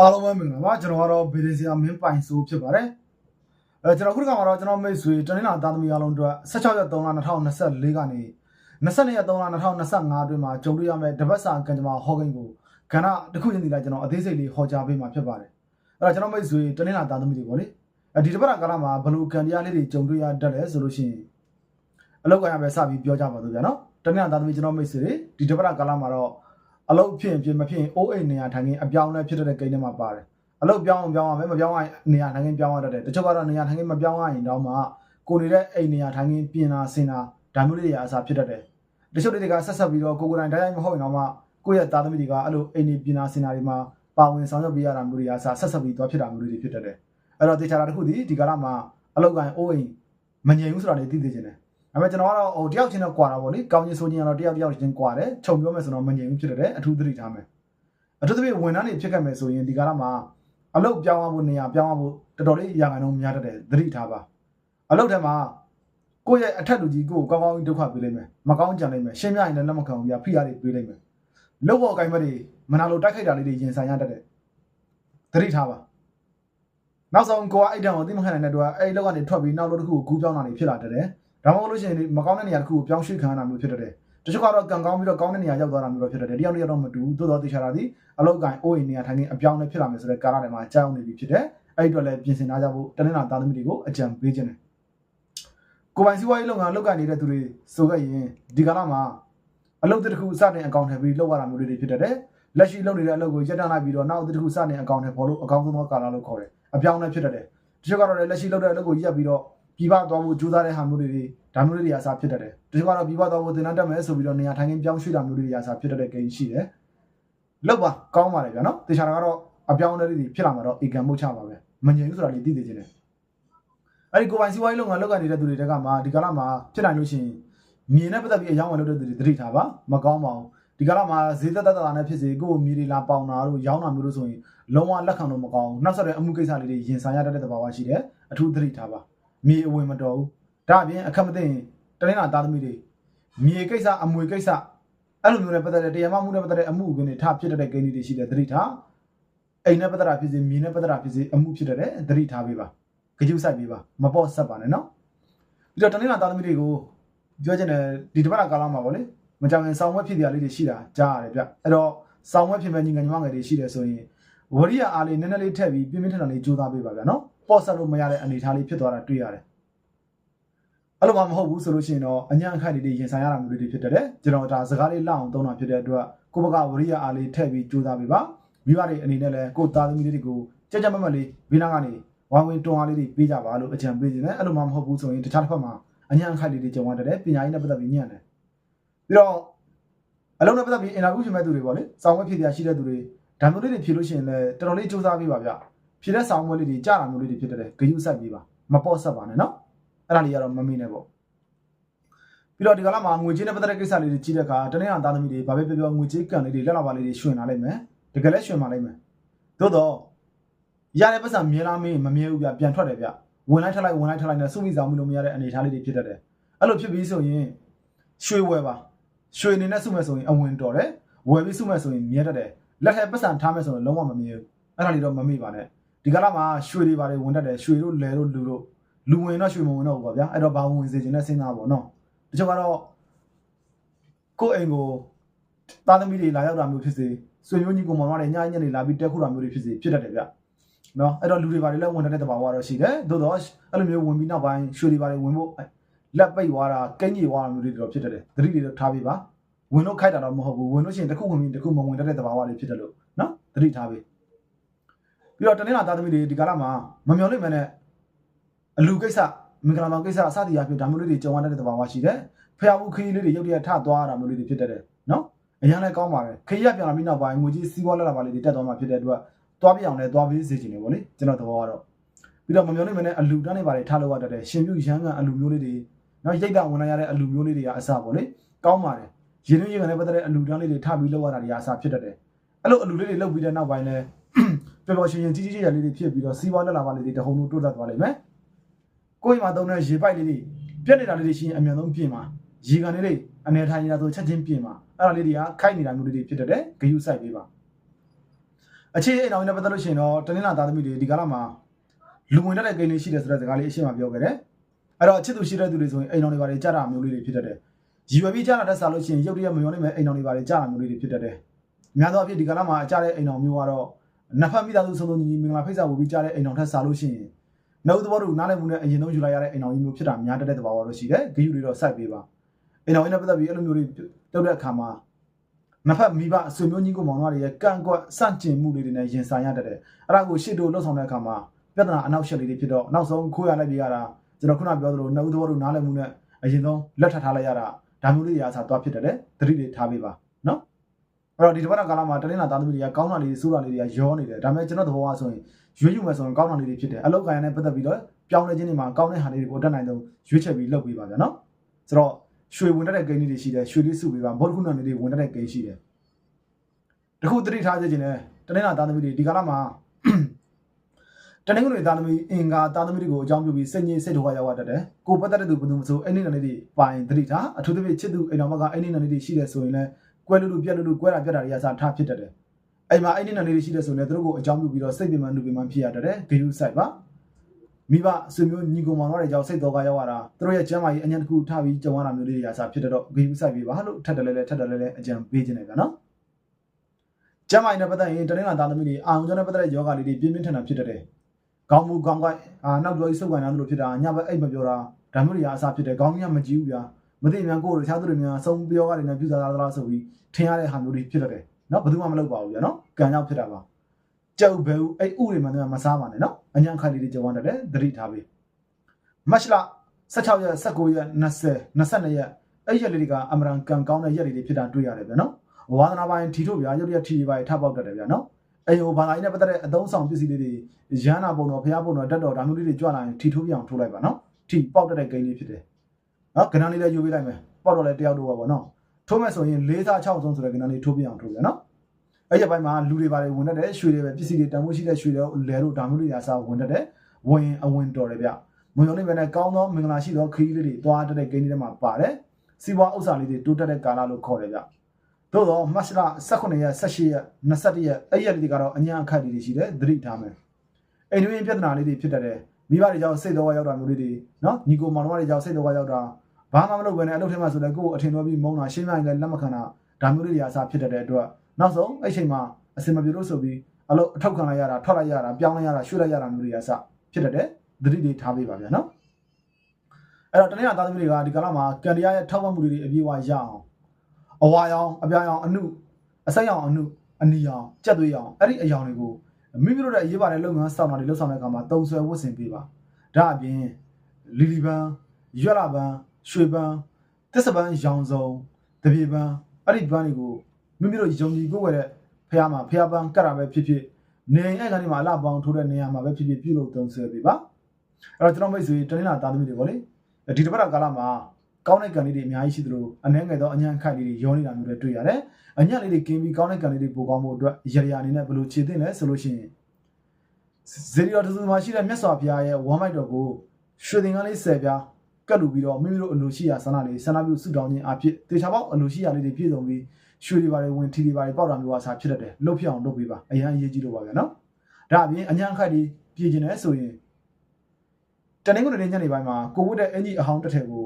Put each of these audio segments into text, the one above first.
အားလုံးပဲမင်္ဂလာပါကျွန်တော်ကတော့ဗီဒီဆီယာမင်းပိုင်ဆိုဖြစ်ပါတယ်အဲကျွန်တော်ခုတစ်ခါမှာတော့ကျွန်တော်မိတ်ဆွေတနင်္လာသားသမီးအားလုံးအတွက်16ရက်3လ2024ကနေ22ရက်3လ2025အတွင်းမှာကြုံတွေ့ရမယ့်တပတ်စာကံကြမ္မာဟောကိန်းကိုကဏ္ဍတစ်ခုချင်းစီလိုက်ကျွန်တော်အသေးစိတ်လေးဟောကြားပေးမှာဖြစ်ပါတယ်အဲ့တော့ကျွန်တော်မိတ်ဆွေတနင်္လာသားသမီးတွေပေါ့လေအဲဒီတပတ်ကာလမှာဘယ်လိုကံတရားလေးတွေကြုံတွေ့ရတတ်လဲဆိုလို့ရှိရင်အလောက်ကရပဲစပြီးပြောကြပါတော့ဗျာနော်တနင်္လာသားသမီးကျွန်တော်မိတ်ဆွေတွေဒီတပတ်ကာလမှာတော့ အလုတ်ဖြစ်ရင်ဖြစ်မဖြစ်ရင်အိုးအိမ်နေရာထိုင်ခင်းအပြောင်းလဲဖြစ်တဲ့ကိန်းထဲမှာပါတယ်အလုပ်ပြောင်းအောင်ပြောင်းရမယ်မပြောင်းရရင်နေရာထိုင်ခင်းပြောင်းရတတ်တယ်တချို့ကတော့နေရာထိုင်ခင်းမပြောင်းရရင်တော့မှကိုနေတဲ့အိမ်နေရာထိုင်ခင်းပြင်လာဆင်လာဒါမျိုးလေးတွေအစားဖြစ်တတ်တယ်တချို့တွေကဆက်ဆက်ပြီးတော့ကိုကိုယ်တိုင်တိုင်းတိုင်းမဟုတ်ရင်တော့မှကိုယ့်ရဲ့သားသမီးတွေကအဲ့လိုအိမ်နေပြင်လာဆင်လာတွေမှာပါဝင်ဆောင်ရွက်ပေးရတာမျိုးတွေအစားဆက်ဆက်ပြီးတော့ဖြစ်တာမျိုးတွေဖြစ်တတ်တယ်အဲ့တော့တေချာတာတစ်ခုဒီဒီကာလမှာအလုပ်ကိုင်အိုးအိမ်မငြိမ်ဘူးဆိုတာလေးသိသိချင်တယ် ဒါပေမဲ့ကျွန်တော်ကတော့ဟိုတယောက်ချင်းတော့ကွာတာပေါ့လေကောင်းချင်းဆိုချင်းကတော့တယောက်တယောက်ချင်းကွာတယ်ခြုံပြောမယ်ဆိုတော့မငြိမ်ဘူးဖြစ်တယ်အထူးသတိထားမယ်အထူးသဖြင့်ဝန်ထမ်းတွေဖြစ်ခဲ့မယ်ဆိုရင်ဒီကာလမှာအလုတ်ပြောင်းအောင်ဖို့နေရာပြောင်းအောင်ဖို့တော်တော်လေးရာခိုင်နှုန်းများတတ်တယ်သတိထားပါအလုတ်ထဲမှာကိုယ့်ရဲ့အထက်လူကြီးကိုယ်ကိုကောင်းကောင်းကြီးဒုက္ခပေးလိမ့်မယ်မကောင်းကြံလိမ့်မယ်ရှင်းပြရင်လည်းလက်မခံဘူးပြဖိအားတွေပေးလိမ့်မယ်လုတ်ဖို့အကိုင်မက်တွေမနာလိုတိုက်ခိုက်တာလေးတွေရင်ဆိုင်ရတတ်တယ်သတိထားပါနောက်ဆုံးကိုကအဲ့တံကိုသိမခံနိုင်တဲ့တော့အဲ့လောက်ကနေထွက်ပြီးနောက်လို့တစ်ခုကိုကူးပြောင်းတာတွေဖြစ်လာတတ်တယ် ဒါမှမဟုတ်လို့ရှိရင်မကောင်းတဲ့နေရာတစ်ခုကိုပြောင်းရွှေ့ခံရတာမျိုးဖြစ်တတ်တယ်တချို့ကတော့ကံကောင်းပြီးတော့ကောင်းတဲ့နေရာရောက်သွားတာမျိုးတော့ဖြစ်တတ်တယ်တယောက်တစ်ယောက်တော့မတူဘူးသို့တော်သိချတာဒီအလောက်ကန်အိုးအိမ်နေရာထိုင်နေအပြောင်းလဲဖြစ်လာမယ်ဆိုတဲ့ကာလတွေမှာကြောက်နေပြီဖြစ်တယ်အဲ့ဒီအတွက်လည်းပြင်ဆင်ထားကြဖို့တနင်္လာသားသမီးတွေကိုအကြံပေးခြင်းတယ်ကိုပိုင်စီးပွားရေးလုပ်ငန်းလုပ်ကိုင်နေတဲ့သူတွေဆိုခဲ့ရင်ဒီကာလမှာအလုပ်တစ်ခုစတင်အကောင့်ထည့်ပြီးလုပ်ရတာမျိုးတွေဖြစ်တတ်တယ်လက်ရှိလုပ်နေတဲ့အလုပ်ကိုရပ်တန့်လိုက်ပြီးတော့နောက်တစ်ခုစတင်အကောင့်ထည့်ပေါ်လို့အကောင့်သုံးသောကာလလို့ခေါ်တယ်အပြောင်းလဲဖြစ်တတ်တယ်တချို့ကတော့လည်းလက်ရှိလုပ်တဲ့အလုပ်ကိုရပ်ပြီးတော့ ပြည်ပသွားဖို့ကြိုးစားတဲ့ဟာမျိုးတွေဒါမျိုးတွေအစားဖြစ်တတ်တယ်တချို့ကတော့ပြည်ပသွားဖို့သင်တန်းတက်မယ်ဆိုပြီးတော့နေရာထိုင်ခင်းပြောင်းရွှေ့တာမျိုးတွေအစားဖြစ်တတ်တဲ့ကိန်းရှိတယ်လောက်ပါကောင်းပါလေဗျာနော်တေချာတာကတော့အပြောင်းအလဲတွေဖြစ်လာမှာတော့ဧကံမှုတ်ချပါပဲမငြိမ်ဘူးဆိုတာလေးသိသိချင်းတယ်အဲ့ဒီကိုပိုင်စီးပွားရေးလုပ်ငန်းလုပ်ကိုင်နေတဲ့သူတွေတက်ကမှဒီကာလမှာဖြစ်နိုင်လို့ရှိရင်မြေနဲ့ပတ်သက်ပြီးအယောင်းဝယ်လုပ်တဲ့သူတွေသတိထားပါမကောင်းပါဘူးဒီကာလမှာဈေးသက်သက်သာနဲ့ဖြစ်စေကိုယ်မြေတွေလာပေါင်တာတို့ရောင်းတာမျိုးတို့ဆိုရင်လုံးဝလက်ခံလို့မကောင်းဘူးနောက်ဆက်တဲ့အမှုကိစ္စလေးတွေရင်ဆိုင်ရတတ်တဲ့သဘာဝရှိတယ်အထူးသတိထားပါ မြေအဝင်မတော်ဘူးဒါအပြင်အခက်မသိရင်တနင်္လာသားသမီးတွေမြေကိစ္စအမွေကိစ္စအဲ့လိုမျိုးနဲ့ပတ်သက်တဲ့တရားမမှုနဲ့ပတ်သက်တဲ့အမှုကွင်းတွေထဖြစ်တဲ့ကိန်းတွေရှိတဲ့သတိထားအိမ်နဲ့ပတ်သက်တာဖြစ်စေမြေနဲ့ပတ်သက်တာဖြစ်စေအမှုဖြစ်တဲ့သတိထားပေးပါကြည့်စိုက်ပေးပါမပေါ့ဆက်ပါနဲ့နော်ပြီးတော့တနင်္လာသားသမီးတွေကိုပြောချင်တယ်ဒီတစ်ပတ်ကာလမှာပေါ့လေမကြောင်ရင်ဆောင်းဝက်ဖြစ်တရားလေးတွေရှိတာကြားရတယ်ဗျအဲ့တော့ဆောင်းဝက်ဖြစ်မဲ့ညီငယ်ညီမငယ်တွေရှိတယ်ဆိုရင်ဝရိယအားလေးနည်းနည်းလေးထည့်ပြီးပြင်းပြင်းထန်ထန်လေးကြိုးစားပေးပါဗျာနော် ပေါ့ဆက်လို့မရတဲ့အနေအထားလေးဖြစ်သွားတာတွေ့ရတယ်အဲ့လိုမှမဟုတ်ဘူးဆိုလို့ရှိရင်တော့အညာအခက်တွေတွေရင်ဆိုင်ရတာမျိုးတွေဖြစ်တတ်တယ်ကျွန်တော်ဒါစကားလေးလောက်အောင်သုံးတာဖြစ်တဲ့အတွက်ကိုဘကဝရိယအားလေးထည့်ပြီးကြိုးစားပေးပါမိဘတွေအနေနဲ့လည်းကိုသားသမီးလေးတွေကိုကြက်ကြက်မက်မက်လေးဘီနာကနေဝိုင်းဝင်းတွန်းအားလေးတွေပေးကြပါလို့အကြံပေးခြင်းနဲ့အဲ့လိုမှမဟုတ်ဘူးဆိုရင်တခြားတစ်ဖက်မှာအညာအခက်လေးတွေကြုံရတတ်တယ်ပညာရေးနဲ့ပတ်သက်ပြီးညံ့တယ်ပြီးတော့အလုံးနဲ့ပတ်သက်ပြီးအင်တာဗျူးရှင်မဲ့သူတွေပေါ့လေစောင်းဝဲဖြစ်ပြရှိတဲ့သူတွေဒါမျိုးလေးတွေဖြေလို့ရှိရင်လည်းတော်တော်လေးစူးစမ်းပေးပါဗျ ဖြေတဲ့စောင်းဝဲလေးတွေကြားတာမျိုးလေးတွေဖြစ်တတ်တယ်ဂယုဆက်ပေးပါမပေါ့ဆက်ပါနဲ့နော်အဲ့ဒါလေးကတော့မမေ့နဲ့ပေါ့ပြီးတော့ဒီကလာမှာငွေကြေးနဲ့ပတ်သက်တဲ့ကိစ္စလေးတွေကြီးတဲ့အခါတနေ့အောင်သားသမီးတွေဘာပဲပြောပြောငွေကြေးကန်လေးတွေလက်လာပါလေးတွေရှင်လာလိုက်မယ်တကယ်လည်းရှင်ပါလိုက်မယ်သို့တော့ရတဲ့ပတ်စံမြဲလားမေးမမြဲဘူးဗျပြန်ထွက်တယ်ဗျဝင်လိုက်ထက်လိုက်ဝင်လိုက်ထက်လိုက်နဲ့စုမိဆောင်မှုလို့မရတဲ့အနေအထားလေးတွေဖြစ်တတ်တယ်အဲ့လိုဖြစ်ပြီးဆိုရင်ရွှေဝယ်ပါရွှေအနေနဲ့စုမဲ့ဆိုရင်အဝင်တော်တယ်ဝယ်ပြီးစုမဲ့ဆိုရင်မြဲတတ်တယ်လက်ထက်ပတ်စံထားမဲ့ဆိုရင်လုံးဝမမြဲဘူးအဲ့ဒါလေးတော့မမေ့ပါနဲ့ ဒီကလာမှာရွှေတွေပါတွေဝင်တတ်တယ်ရွှေတို့လယ်တို့လူတို့လူဝင်တော့ရွှေမဝင်တော့ဘူးပေါ့ဗျာအဲ့တော့ဘာဝင်စေချင်တဲ့စဉ်းစားပေါ့နော်တချို့ကတော့ကိုယ့်အိမ်ကိုသားသမီးတွေလာရောက်တာမျိုးဖြစ်စေဆွေမျိုးညီကိုမောင်မတွေညညနေလာပြီးတက်ခုတာမျိုးတွေဖြစ်စေဖြစ်တတ်တယ်ဗျနော်အဲ့တော့လူတွေဘာတွေလဲဝင်တဲ့တဘာဝတော့ရှိတယ်သို့တော့အဲ့လိုမျိုးဝင်ပြီးနောက်ပိုင်းရွှေတွေဘာတွေဝင်ဖို့လက်ပိတ်သွားတာကင်းကြီးသွားတာမျိုးတွေတော့ဖြစ်တတ်တယ်သတိတွေတော့ထားပေးပါဝင်လို့ခိုက်တာတော့မဟုတ်ဘူးဝင်လို့ရှိရင်တစ်ခုဝင်ပြီးတစ်ခုမဝင်တတ်တဲ့တဘာဝတွေဖြစ်တယ်လို့နော်သတိထားပေး ပြီးတော့တနင်္လာသားသမီးတွေဒီကာလမှာမမျော်လင့်မနဲ့အလူကိစ္စမင်္ဂလာဆောင်ကိစ္စအစသည်အဖြစ်ဒါမျိုးလေးတွေကြုံရတဲ့တဘာဝရှိတယ်ဖျားမှုခရီးလေးတွေရုပ်တရက်ထသွားတာမျိုးလေးတွေဖြစ်တတ်တယ်နော်အရင်လည်းကောင်းပါတယ်ခရီးရပြန်လာပြီးနောက်ပိုင်းငွေကြီးစီးပွားလက်လာပါလေးတွေတက်သွားမှဖြစ်တဲ့အတွက်သွားပြအောင်လဲသွားပြီးစေချင်တယ်ဗောလေကျွန်တော်သဘောကတော့ပြီးတော့မမျောနေမနဲ့အလူတန်းတွေပါတွေထားလို့ရတတ်တယ်ရှင်ပြုရမ်းကန်အလူမျိုးလေးတွေနော်ရိတ်ကဝင်လာရတဲ့အလူမျိုးလေးတွေကအစဗောလေကောင်းပါတယ်ရင်းနှီးရင်လည်းပတ်သက်တဲ့အလူတန်းလေးတွေထပြီးလောက်ရတာတွေအစဖြစ်တတ်တယ်အဲ့လိုအလူလေးတွေလောက်ပြီးတဲ့နောက်ပိုင်းလဲ ပျော်ပျော်ရွှင်ရွှင်ကြီးကြီးကျယ်ကျယ်လေးတွေဖြစ်ပြီးတော့စီးပွားလက်လာပါလေးတွေတဟုန်တို့တိုးတက်သွားလိမ့်မယ်ကိုယ့်အိမ်မှာသုံးတဲ့ရေပိုက်လေးတွေပြက်နေတာလေးတွေရှိရင်အမြန်ဆုံးပြင်ပါရေကန်လေးတွေအနေထိုင်နေတာဆိုချက်ချင်းပြင်ပါအဲ့ဒါလေးတွေကခိုက်နေတာမျိုးလေးတွေဖြစ်တတ်တယ်ဂယုစိုက်ပေးပါအခြေအိမ်တော်နဲ့ပတ်သက်လို့ရှိရင်တော့တနင်္လာသားသမီးတွေဒီကာလမှာလူဝင်တတ်တဲ့ကိန်းလေးရှိတယ်ဆိုတဲ့စကားလေးအရှင်းမပြောခဲ့တယ်အဲ့တော့ချစ်သူရှိတဲ့သူတွေဆိုရင်အိမ်တော်တွေဘာတွေကြားတာမျိုးလေးတွေဖြစ်တတ်တယ်ရည်ရွယ်ပြီးကြားတာတက်စားလို့ရှိရင်ရုပ်တရက်မယုံနိုင်မဲ့အိမ်တော်တွေဘာတွေကြားတာမျိုးလေးတွေဖြစ်တတ်တယ်များသောအားဖြင့်ဒီကာလမှာကြားတဲ့အိမ်တော်မျိုးကတော့ နဖတ်မိသားစုဆုံးဆုံးညီညီမင်္ဂလာဖိတ်စာဝေပြီးကြားတဲ့အိမ်တော်ထက်စားလို့ရှိရင်နှုတ်သဘောတူနားလည်မှုနဲ့အရင်ဆုံးယူလိုက်ရတဲ့အိမ်တော်ကြီးမျိုးဖြစ်တာများတတ်တဲ့သဘာဝတော့ရှိတယ်ဂိယူတွေတော့စိုက်ပေးပါအိမ်တော်ကြီးနဲ့ပတ်သက်ပြီးအဲ့လိုမျိုးတွေတုတ်တဲ့အခါမှာနဖတ်မိဘအဆွေမျိုးကြီးကိုမောင်နှမတွေရဲ့ကန့်ကွက်စန့်ကျင်မှုတွေနဲ့ရင်ဆိုင်ရတတ်တယ်အဲ့ဒါကိုရှေ့တို့လှုပ်ဆောင်တဲ့အခါမှာပြဿနာအနောက်ရှက်လေးတွေဖြစ်တော့နောက်ဆုံးခိုးရလိုက်ပြရတာကျွန်တော်ခုနပြောသလိုနှုတ်သဘောတူနားလည်မှုနဲ့အရင်ဆုံးလက်ထပ်ထားလိုက်ရတာဒါမျိုးလေးတွေအားစားသွားဖြစ်တယ်သတိတွေထားပေးပါနော် အဲ့တော့ဒီတစ်ပတ်ကာလမှာတနင်္လာသားသမီးတွေကကောင်းတာလေးစိုးတာလေးတွေကရောနေတယ်ဒါပေမဲ့ကျွန်တော်သဘောအားဆိုရင်ရွေးယူမယ်ဆိုရင်ကောင်းတာလေးတွေဖြစ်တယ်အလောက်ကန်ရနဲ့ပတ်သက်ပြီးတော့ပြောင်းလဲခြင်းတွေမှာကောင်းတဲ့ဟာလေးတွေကိုအတက်နိုင်ဆုံးရွေးချယ်ပြီးလုပ်ပေးပါဗျာနော်ဆိုတော့ရွှေဝင်တဲ့ကိန်းလေးတွေရှိတယ်ရွှေလေးစုပေးပါဘောဓကုဏလေးတွေဝင်တဲ့ကိန်းရှိတယ်တခုသတိထားစေချင်တယ်တနင်္လာသားသမီးတွေဒီကာလမှာတနင်္ဂနွေသားသမီးအင်္ဂါသားသမီးတွေကိုအကြောင်းပြုပြီးစိတ်ညစ်စိတ်ဒုက္ခရောက်တတ်တယ်ကိုပတ်သက်တဲ့သူဘယ်သူမှမဆိုအဲ့ဒီနယ်လေးတွေပိုင်သတိထားအထူးသဖြင့်ချစ်သူအိမ်တော်ဘက်ကအဲ့ဒီနယ်လေးတွေရှိတယ်ဆိုရင်လည်း ကွဲလူလူပြက်လူလူကွဲတာပြက်တာတွေအစားထားဖြစ်တတ်တယ်အဲ့မှာအဲ့ဒီနယ်လေးတွေရှိတယ်ဆိုရင်လည်းသူတို့ကိုအကြောင်းပြုပြီးတော့စိတ်ပြင်းမှန်လူပြင်းမှန်ဖြစ်ရတတ်တယ်ဂေယူဆိုင်ပါမိဘဆွေမျိုးညီကောင်မောင်တို့တွေကြောင့်စိတ်တော်ကရောက်ရတာသူတို့ရဲ့ကျမ်းမာရေးအញ្ញံတစ်ခုထားပြီးကြုံရတာမျိုးလေးတွေအစားဖြစ်တော့ဂေယူဆိုင်ပြီးပါလို့ထပ်တယ်လဲလဲထပ်တယ်လဲလဲအကြံပေးခြင်းတယ်ဗျာနော်ကျမ်းမာရေးနဲ့ပတ်သက်ရင်တနင်္လာသားသမီးတွေအာရုံကြောင့်နဲ့ပတ်သက်တဲ့ယောဂလေးတွေပြင်းပြင်းထန်ထန်ဖြစ်တတ်တယ်ခေါင်းမူခေါင်းကိုက်အာနောက်ကျော်ကြီးစုပ်ကန်ရသလိုဖြစ်တာညဘက်အိတ်မပြောတာဒါမျိုးတွေအစားဖြစ်တယ်ခေါင်းကြီးကမကြည့်ဘူးဗျာ မသိမြန်ကိုယ်တို့တခြားသူတွေများဆုံးပြောကနေနဲ့ပြူစားသားသလားဆိုပြီးထင်ရတဲ့ဟာမျိုးတွေဖြစ်တတ်တယ်နော်ဘယ်သူမှမလုပ်ပါဘူးဗျာနော်ကံကြောင့်ဖြစ်တာပါကြောက်ဘဲဦးအဲ့ဥတွေမှလည်းမစားပါနဲ့နော်အညာခိုင်လေးတွေကြောင်းတတ်တယ်သတိထားပေးမတ်လ16ရက်19ရက်20 22ရက်အဲ့ရက်လေးတွေကအမရန်ကံကောင်းတဲ့ရက်လေးတွေဖြစ်တာတွေ့ရတယ်ဗျာနော်ဝါသနာပိုင်းထီထုတ်ဗျာရုပ်ရက်ထီတွေပိုင်းထပ်ပေါက်တတ်တယ်ဗျာနော်အဲ့ဟိုဘာသာရေးနဲ့ပတ်သက်တဲ့အသုံးဆောင်ပစ္စည်းလေးတွေရဟန္တာပုံတော်ဖျားပုံတော်တက်တော်ဒါမျိုးလေးတွေကြွလာရင်ထီထိုးပြအောင်ထိုးလိုက်ပါနော်ထီပေါက်တတ်တဲ့ဂိမ်းလေးဖြစ်တယ် နော်ကဏ္ဍလေးလည်းယူပေးလိုက်မယ်ပေါက်တော့လည်းတယောက်တော့ပါပေါ့နော်ထိုးမယ်ဆိုရင်၄စား6ဆုံးဆိုတဲ့ကဏ္ဍလေးထိုးပြအောင်ထိုးပြနော်အဲ့ရပိုင်းမှာလူတွေပါတယ်ဝင်တတ်တယ်ရွှေတွေပဲပစ္စည်းတွေတန်ဖိုးရှိတဲ့ရွှေတွေလဲတို့ဒါမျိုးလေးရာစားဝင်တတ်တယ်ဝင်အဝင်တော်တယ်ဗျမွန်ရုံလေးပဲနဲ့ကောင်းသောမင်္ဂလာရှိသောခရီးလေးတွေသွားတတ်တဲ့ဂိမ်းလေးတွေမှာပါတယ်စီးပွားဥစ္စာလေးတွေတိုးတက်တဲ့ကာလလို့ခေါ်တယ်ဗျသို့တော့မတ်လ18ရက်18ရက်21ရက်အဲ့ရက်လေးတွေကတော့အညာအခက်လေးတွေရှိတယ်သတိထားမယ်အိမ်တွင်းပြဿနာလေးတွေဖြစ်တတ်တယ်မိဘတွေကြောင့်စိတ်တော်ရောက်တာမျိုးလေးတွေနော်ညီကိုမောင်နှမတွေကြောင့်စိတ်တော်ရောက်တာ ဘာမှမလုပ်ဘဲနဲ့အလုပ်ထဲမှာဆိုလည်းကိုယ်အထင်တော်ပြီးမုန်းတာရှင်းပြရင်လည်းလက်မခံတာဒါမျိုးလေးတွေအစားဖြစ်တတ်တဲ့အတွက်နောက်ဆုံးအဲ့ချိန်မှာအစင်မပြေလို့ဆိုပြီးအလုပ်အထောက်ခံလိုက်ရတာထွက်လိုက်ရတာပြောင်းလိုက်ရတာရွှေ့လိုက်ရတာမျိုးတွေအစားဖြစ်တတ်တယ်သတိတွေထားပေးပါဗျာနော်အဲ့တော့တနင်္လာသားသမီးတွေကဒီကာလမှာကန်ဒီယာရဲ့ထောက်ပံ့မှုတွေအပြည့်အဝရအောင်အဝါရောင်အပြာရောင်အနုအဆက်ရောင်အနုအနီရောင်ကြက်သွေးရောင်အဲ့ဒီအယောင်တွေကိုမိမိတို့ရဲ့အရေးပါတဲ့လုပ်ငန်းစောင့်တာတွေလုပ်ဆောင်တဲ့အခါမှာတုံဆွဲဝတ်ဆင်ပေးပါဒါအပြင်လီလီပန်းရွက်လာပန်း ရွှေပန်းတစ္ဆပန်းရောင်စုံတပြေပန်းအဲ့ဒီပန်းတွေကိုမိမိတို့ယုံကြည်ကိုယ်ဝယ်တဲ့ဖះမှာဖះပန်းကတ်တာပဲဖြစ်ဖြစ်နေအိမ်ကနေမှာအလှပေါင်းထိုးတဲ့နေရာမှာပဲဖြစ်ဖြစ်ပြုလုပ်တုံဆွဲပေးပါအဲ့တော့ကျွန်တော်မိတ်ဆွေတနင်္လာသားသမီးတွေပေါ့လေဒီတစ်ပတ်ကာလမှာကောင်းတဲ့ကံလေးတွေအများကြီးရှိသလိုအနှဲငယ်သောအညံ့ခိုက်လေးတွေရောနေတာမျိုးတွေတွေ့ရတယ်။အညံ့လေးတွေကင်းပြီးကောင်းတဲ့ကံလေးတွေပိုကောင်းဖို့အတွက်ရရအနေနဲ့ဘယ်လိုခြေသိမ့်လဲဆိုလို့ရှိရင်ဇေရီယောတစုမှာရှိတဲ့မြတ်စွာဘုရားရဲ့ဝမ်းမိုက်တော်ကိုရွှေသင်္ကန်းလေး၁၀ပြား ကတ်လူပြီးတော့မိမိတို့အလိုရှိရာဆန္ဒလေးဆန္ဒပြုဆုတောင်းခြင်းအဖြစ်တေချာပေါက်အလိုရှိရာလေးတွေပြည့်စုံပြီးရွှေတွေပါတွေဝင်ထီတွေပါတွေပေါက်တာမျိုးအစားဖြစ်တတ်တယ်။လှုပ်ဖြစ်အောင်လုပ်ပေးပါ။အရန်အရေးကြီးလို့ပါဗျာနော်။ဒါအပြင်အညံ့ခိုက်တွေပြည်ကျင်နေဆိုရင်တနင်္ဂနွေနေ့ညနေပိုင်းမှာကိုဝတ်တဲ့အင်ကြီးအဟောင်းတစ်ထည်ကို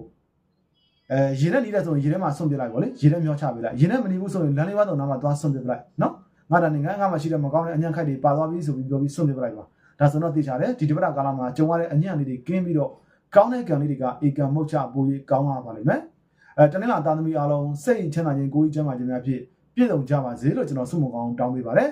အဲရေနဲ့နေတဲ့ဆိုရင်ရေထဲမှာဆွန့်ပစ်လိုက်ပါလေရေထဲမျောချပေးလိုက်ရေနဲ့မနေဘူးဆိုရင်လမ်းလေးပါတော့နားမှာသွားဆွန့်ပစ်ပလိုက်နော်ငါတည်းငါငါမှရှိတဲ့မကောင်းတဲ့အညံ့ခိုက်တွေပါသွားပြီဆိုပြီးပြောပြီးဆွန့်ပစ်ပလိုက်ပါဒါဆိုတော့သိချတယ်ဒီတပတ်ကာလမှာကြုံရတဲ့အညံ့လေးတွေကင်းပြီးတော့ ကောင်းတဲ့ကံလေးတွေကဧကံမုတ်ချပိုးရေးကောင်းလာပါလိမ့်မယ်အဲတနင်္လာသားသမီးအားလုံးစိတ်ချမ်းသာခြင်းကိုယ်ကြီးချမ်းသာခြင်းများဖြင့်ပြည့်စုံကြပါစေလို့ကျွန်တော်ဆုမကောင်းတောင်းပေးပါတယ်